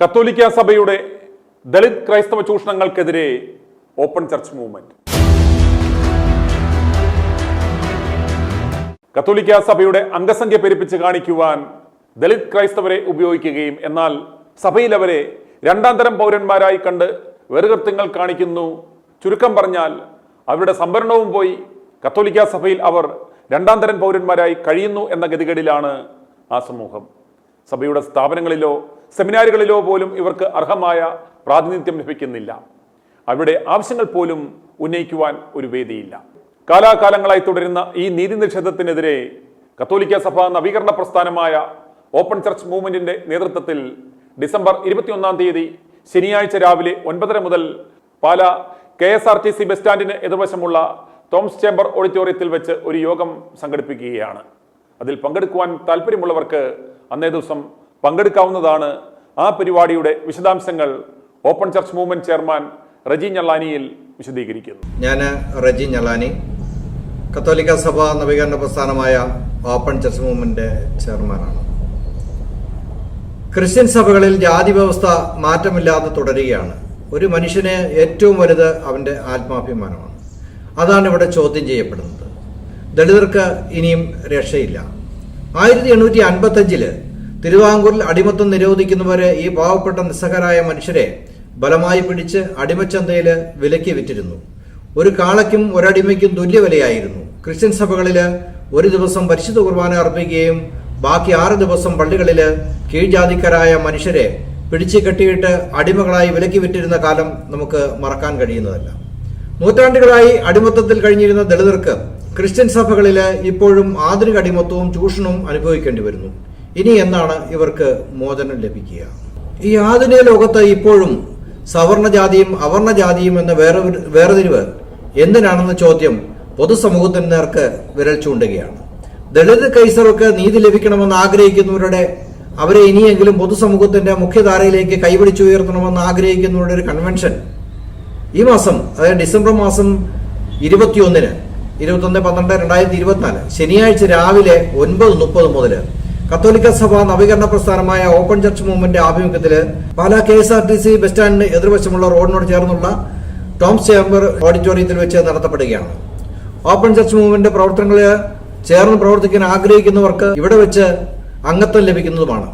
കത്തോലിക്ക സഭയുടെ ദളിത് ക്രൈസ്തവ ചൂഷണങ്ങൾക്കെതിരെ ഓപ്പൺ ചർച്ച് മൂവ്മെന്റ്. കത്തോലിക്ക സഭയുടെ അംഗസംഖ്യ പെരുപ്പിച്ച് കാണിക്കുവാൻ ദളിത് ക്രൈസ്തവരെ ഉപയോഗിക്കുകയും എന്നാൽ സഭയിൽ അവരെ രണ്ടാം തരം പൗരന്മാരായി കണ്ട് വെറുകൃത്യങ്ങൾ കാണിക്കുന്നു. ചുരുക്കം പറഞ്ഞാൽ അവരുടെ സംവരണവും പോയി കത്തോലിക്ക സഭയിൽ അവർ രണ്ടാം തരം പൗരന്മാരായി കഴിയുന്നു എന്ന ഗതികേടിലാണ് ആ സമൂഹം. സഭയുടെ സ്ഥാപനങ്ങളിലോ സെമിനാറുകളിലോ പോലും ഇവർക്ക് അർഹമായ പ്രാതിനിധ്യം ലഭിക്കുന്നില്ല. അവരുടെ ആവശ്യങ്ങൾ പോലും ഉന്നയിക്കുവാൻ ഒരു വേദിയില്ല. കാലാകാലങ്ങളായി തുടരുന്ന ഈ നീതി നിഷേധത്തിനെതിരെ കത്തോലിക്ക സഭ നവീകരണ പ്രസ്ഥാനമായ ഓപ്പൺ ചർച്ച് മൂവ്മെന്റിന്റെ നേതൃത്വത്തിൽ ഡിസംബർ ഇരുപത്തിയൊന്നാം തീയതി ശനിയാഴ്ച രാവിലെ ഒൻപതര മുതൽ Pala K S R T C bus സ്റ്റാൻഡിന് എതിർവശമുള്ള തോംസ് ചേംബർ ഓഡിറ്റോറിയത്തിൽ വെച്ച് ഒരു യോഗം സംഘടിപ്പിക്കുകയാണ്. അതിൽ പങ്കെടുക്കുവാൻ താല്പര്യമുള്ളവർക്ക് അന്നേ ദിവസം പങ്കെടുക്കാവുന്നതാണ് ആ പരിപാടിയുടെ വിശദാംശങ്ങൾ open church movement chairman Reji ഞള്ളാനിയിൽ വിശദീകരിക്കുന്നു. ഞാൻ റജി ഞലാനി കത്തോലിക്ക സഭ നവീകരണ പ്രസ്ഥാനമായ ഓപ്പൺ ചർച്ച് മൂവ്മെന്റ് ചെയർമാനാണ്. ക്രിസ്ത്യൻ സഭകളിൽ ജാതി വ്യവസ്ഥ മാറ്റമില്ലാതെ തുടരുകയാണ്. ഒരു മനുഷ്യന് ഏറ്റവും വലുത് അവന്റെ ആത്മാഭിമാനമാണ്. അതാണ് ഇവിടെ ചോദ്യം ചെയ്യപ്പെടുന്നത്. ദളിതർക്ക് ഇനിയും രക്ഷയില്ല. ആയിരത്തി എണ്ണൂറ്റി അൻപത്തഞ്ചിൽ തിരുവാങ്കൂറിൽ അടിമത്തം നിരോധിക്കുന്നവരെ ഈ പാവപ്പെട്ട നിസ്സഹരായ മനുഷ്യരെ ബലമായി പിടിച്ച് അടിമച്ചന്തയിൽ വിലക്കി വിറ്റിരുന്നു. ഒരു കാളയ്ക്കും ഒരടിമയ്ക്കും തുല്യ വിലയായിരുന്നു ക്രിസ്ത്യൻ സഭകളിൽ ഒരു ദിവസം പരിശുദ്ധ കുർബാന അർപ്പിക്കുകയും ബാക്കി ആറ് ദിവസം പള്ളികളിൽ കീഴ്ജാതിക്കാരായ മനുഷ്യരെ പിടിച്ചു കെട്ടിയിട്ട് അടിമകളായി വിലക്കി വിറ്റിരുന്ന കാലം നമുക്ക് മറക്കാൻ കഴിയുന്നതല്ല. നൂറ്റാണ്ടുകളായി അടിമത്തത്തിൽ കഴിഞ്ഞിരുന്ന ദളിതർക്ക് ക്രിസ്ത്യൻ സഭകളിൽ ഇപ്പോഴും ആധുനിക അടിമത്വവും ചൂഷണവും അനുഭവിക്കേണ്ടി വരുന്നു. ഇനി എന്നാണ് ഇവർക്ക് മോചനം ലഭിക്കുക? ഈ ആധുനിക ലോകത്ത് ഇപ്പോഴും സവർണജാതിയും അവർണജാതിയും എന്ന വേറെ വേർതിരിവ് എന്തിനാണെന്ന ചോദ്യം പൊതുസമൂഹത്തിന് നേർക്ക് വിരൽ ചൂണ്ടുകയാണ്. ദളിത് കൈസർക്ക് നീതി ലഭിക്കണമെന്ന് ആഗ്രഹിക്കുന്നവരുടെ അവരെ ഇനിയെങ്കിലും പൊതുസമൂഹത്തിന്റെ മുഖ്യധാരയിലേക്ക് കൈപിടിച്ചുയർത്തണമെന്ന് ആഗ്രഹിക്കുന്നവരുടെ ഒരു കൺവെൻഷൻ ഈ മാസം അതായത് ഡിസംബർ മാസം ഇരുപത്തിയൊന്നിന് ഇരുപത്തൊന്ന് പന്ത്രണ്ട് രണ്ടായിരത്തി ഇരുപത്തിനാല് ശനിയാഴ്ച രാവിലെ ഒൻപത് മുപ്പത് മുതൽ കത്തോലിക്ക സഭ നവീകരണ പ്രസ്ഥാനമായ ഓപ്പൺ ചർച്ച് മൂവ്മെന്റ് ആഭിമുഖ്യത്തിൽ Pala K S R T C bus സ്റ്റാൻഡിന് എതിർവശമുള്ള റോഡിനോട് ചേർന്നുള്ള ടോംസ് ചേംബർ ഓഡിറ്റോറിയത്തിൽ വെച്ച് നടത്തപ്പെടുകയാണ്. ഓപ്പൺ ചർച്ച് മൂവ്മെന്റ് പ്രവർത്തനങ്ങളിൽ ചേർന്ന് പ്രവർത്തിക്കാൻ ആഗ്രഹിക്കുന്നവർക്ക് ഇവിടെ വെച്ച് അംഗത്വം ലഭിക്കുന്നതുമാണ്.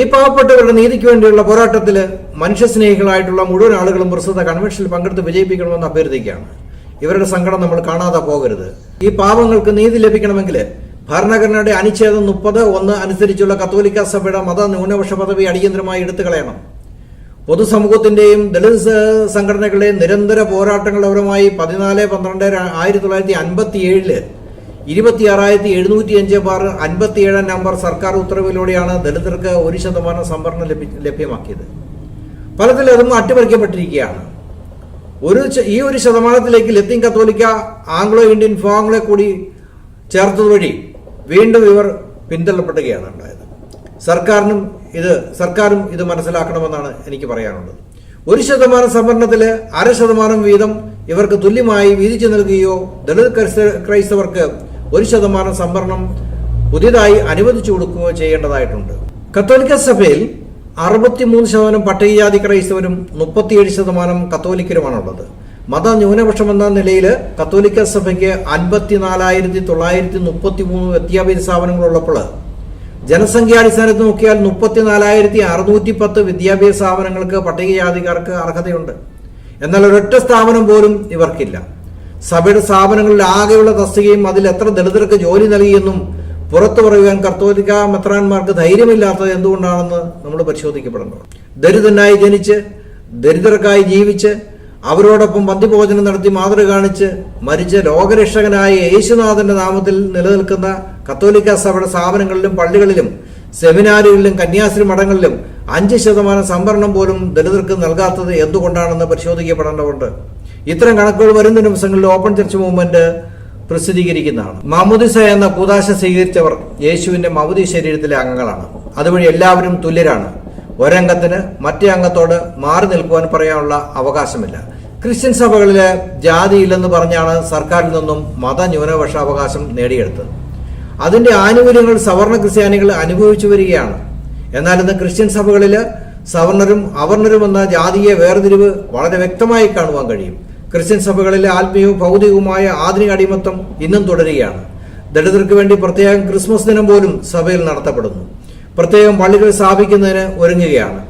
ഈ പാവപ്പെട്ടവരുടെ നീതിക്ക് വേണ്ടിയുള്ള പോരാട്ടത്തിൽ മനുഷ്യസ്നേഹികളായിട്ടുള്ള മുഴുവൻ ആളുകളും പ്രസ്തുത കൺവെൻഷനിൽ പങ്കെടുത്ത് വിജയിപ്പിക്കണമെന്ന് അഭ്യർത്ഥിക്കുകയാണ്. ഇവരുടെ സങ്കടം നമ്മൾ കാണാതെ പോകരുത്. ഈ പാവങ്ങൾക്ക് നീതി ലഭിക്കണമെങ്കിൽ ഭരണഘടനയുടെ അനുച്ഛേദം മുപ്പത് ഒന്ന് അനുസരിച്ചുള്ള കത്തോലിക്ക സഭയുടെ മത ന്യൂനപക്ഷ പദവി അടിയന്തരമായി എടുത്തു കളയണം പൊതുസമൂഹത്തിന്റെയും ദളിത് സംഘടനകളുടെയും നിരന്തര പോരാട്ടങ്ങൾ അവരുമായി പതിനാല് പന്ത്രണ്ട് ആയിരത്തി തൊള്ളായിരത്തി അൻപത്തി ഏഴിൽ ഇരുപത്തിയാറായിരത്തി എഴുന്നൂറ്റി അഞ്ച് ബാർ അൻപത്തി ഏഴാം നമ്പർ സർക്കാർ ഉത്തരവിലൂടെയാണ് ദളിതർക്ക് ഒരു ശതമാനം സംവരണം ലഭി ലഭ്യമാക്കിയത്. ഫലത്തിൽ അതും അട്ടിമറിക്കപ്പെട്ടിരിക്കുകയാണ്. ഒരു ഈ ഒരു ശതമാനത്തിലേക്ക് ലത്തീൻ കത്തോലിക്ക ആംഗ്ലോ ഇന്ത്യൻ വിഭാഗങ്ങളെ കൂടി ചേർത്തത് വഴി വീണ്ടും ഇവർ പിന്തള്ളപ്പെടുകയാണ് ഉണ്ടായത്. സർക്കാരിനും ഇത് സർക്കാരും ഇത് മനസ്സിലാക്കണമെന്നാണ് എനിക്ക് പറയാനുള്ളത്. ഒരു ശതമാനം സംവരണത്തിൽ അര ശതമാനം വീതം ഇവർക്ക് തുല്യമായി വീതിച്ചു നൽകുകയോ ദളിത് ക്രൈസ്തവർക്ക് ഒരു ശതമാനം സംവരണം പുതിയതായി അനുവദിച്ചു കൊടുക്കുകയോ ചെയ്യേണ്ടതായിട്ടുണ്ട്. കത്തോലിക്ക സഭയിൽ അറുപത്തിമൂന്ന് ശതമാനം പട്ടികജാതി ക്രൈസ്തവരും മുപ്പത്തിയേഴ് ശതമാനം കത്തോലിക്കരുമാണുള്ളത്. മത ന്യൂനപക്ഷം എന്ന നിലയിൽ കത്തോലിക്ക സഭയ്ക്ക് അൻപത്തിനാലായിരത്തി തൊള്ളായിരത്തി മുപ്പത്തി മൂന്ന് വിദ്യാഭ്യാസ സ്ഥാപനങ്ങളുള്ളപ്പോൾ ജനസംഖ്യാടിസ്ഥാനത്തിൽ നോക്കിയാൽ മുപ്പത്തിനാലായിരത്തി അറുന്നൂറ്റി പത്ത് വിദ്യാഭ്യാസ സ്ഥാപനങ്ങൾക്ക് പട്ടികജാതിക്കാർക്ക് അർഹതയുണ്ട്. എന്നാൽ ഒരൊറ്റ സ്ഥാപനം പോലും ഇവർക്കില്ല. സഭയുടെ സ്ഥാപനങ്ങളിൽ ആകെയുള്ള തസ്തികയും അതിൽ എത്ര ദളിതർക്ക് ജോലി നൽകിയെന്നും പുറത്തു പറയുവാൻ കത്തോലിക്ക മെത്രാന്മാർക്ക് ധൈര്യമില്ലാത്തത് എന്തുകൊണ്ടാണെന്ന് നമ്മൾ പരിശോധിക്കപ്പെടണം ദരിദ്രനായി ജനിച്ച് ദരിദ്രർക്കായി ജീവിച്ച് അവരോടൊപ്പം പന്തിഭോജനം നടത്തി മാതൃക കാണിച്ച് മരിച്ച ലോകരക്ഷകനായ യേശുനാഥന്റെ നാമത്തിൽ നിലനിൽക്കുന്ന കത്തോലിക്ക സഭയുടെ സ്ഥാപനങ്ങളിലും പള്ളികളിലും സെമിനാറുകളിലും കന്യാസ്ത്രീ മഠങ്ങളിലും അഞ്ച് ശതമാനം സംവരണം പോലും ദലിതർക്ക് നൽകാത്തത് എന്തുകൊണ്ടാണെന്ന് പരിശോധിക്കപ്പെടേണ്ടതുണ്ട്. ഇത്തരം കണക്കുകൾ വരുന്ന ദിവസങ്ങളിൽ ഓപ്പൺ ചർച്ച് മൂവ്മെന്റ് പ്രസിദ്ധീകരിക്കുന്നതാണ്. മമുദിസ എന്ന കൂതാശ സ്വീകരിച്ചവർ യേശുവിന്റെ മമുദി ശരീരത്തിലെ അംഗങ്ങളാണ്. അതുവഴി എല്ലാവരും തുല്യരാണ്. ഒരംഗത്തിന് മറ്റേ അംഗത്തോട് മാറി നിൽക്കുവാൻ പറയാനുള്ള അവകാശമില്ല. ക്രിസ്ത്യൻ സഭകളിലെ ജാതിയില്ലെന്ന് പറഞ്ഞാണ് സർക്കാരിൽ നിന്നും മത ന്യൂനപക്ഷ അവകാശം നേടിയെടുത്തത്. അതിന്റെ ആനുകൂല്യങ്ങൾ സവർണ ക്രിസ്ത്യാനികൾ അനുഭവിച്ചു വരികയാണ്. എന്നാൽ ഇന്ന് ക്രിസ്ത്യൻ സഭകളിൽ സവർണരും അവർണരും എന്ന ജാതീയ വേർതിരിവ് വളരെ വ്യക്തമായി കാണുവാൻ കഴിയും. ക്രിസ്ത്യൻ സഭകളിലെ ആത്മീയവും ഭൗതികവുമായ ആധുനിക അടിമത്തം ഇന്നും തുടരുകയാണ്. ദളിതർക്ക് വേണ്ടി പ്രത്യേകം ക്രിസ്മസ് ദിനം പോലും സഭയിൽ നടത്തപ്പെടുന്നു. പ്രത്യേകം പള്ളികൾ സ്ഥാപിക്കുന്നതിന് ഒരുങ്ങുകയാണ്.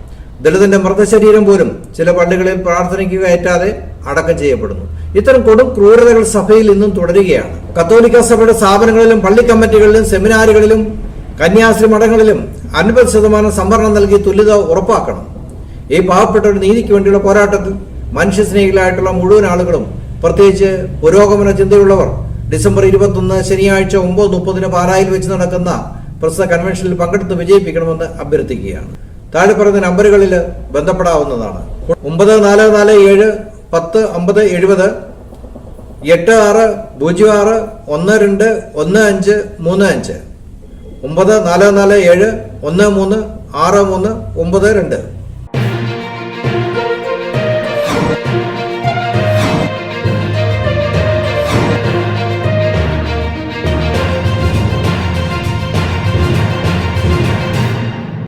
ദളിതന്റെ മൃതശരീരം പോലും ചില പള്ളികളിൽ പ്രാർത്ഥനയ്ക്ക് കയറ്റാതെ അടക്കം ചെയ്യപ്പെടുന്നു. ഇത്തരം കൊടും ക്രൂരതകൾ സഭയിൽ ഇന്നും തുടരുകയാണ്. കത്തോലിക്ക സഭയുടെ സ്ഥാപനങ്ങളിലും പള്ളി കമ്മിറ്റികളിലും സെമിനാറുകളിലും കന്യാസ്ത്രീ മഠങ്ങളിലും അൻപത് ശതമാനം സംവരണം നൽകി തുല്യത ഉറപ്പാക്കണം. ഈ പാവപ്പെട്ട ഒരു നീതിക്ക് വേണ്ടിയുള്ള പോരാട്ടത്തിൽ മനുഷ്യസ്നേഹികളായിട്ടുള്ള മുഴുവൻ ആളുകളും പ്രത്യേകിച്ച് പുരോഗമന ചിന്തയുള്ളവർ ഡിസംബർ ഇരുപത്തൊന്ന് ശനിയാഴ്ച ഒമ്പത് മുപ്പതിന് പാലായിൽ വെച്ച് നടക്കുന്ന പ്രസ്തുത കൺവെൻഷനിൽ പങ്കെടുത്ത് വിജയിപ്പിക്കണമെന്ന് അഭ്യർത്ഥിക്കുകയാണ്. താഴെ പറയുന്ന നമ്പറുകളിൽ ബന്ധപ്പെടാവുന്നതാണ്. ഒമ്പത് നാല് നാല് ഏഴ് പത്ത് അമ്പത് എഴുപത് എട്ട് ആറ് പൂജ്യം ആറ് ഒന്ന് രണ്ട് ഒന്ന് അഞ്ച് മൂന്ന് അഞ്ച്. ഒമ്പത് നാല് നാല് ഏഴ് ഒന്ന് മൂന്ന് ആറ് മൂന്ന് ഒമ്പത് രണ്ട്.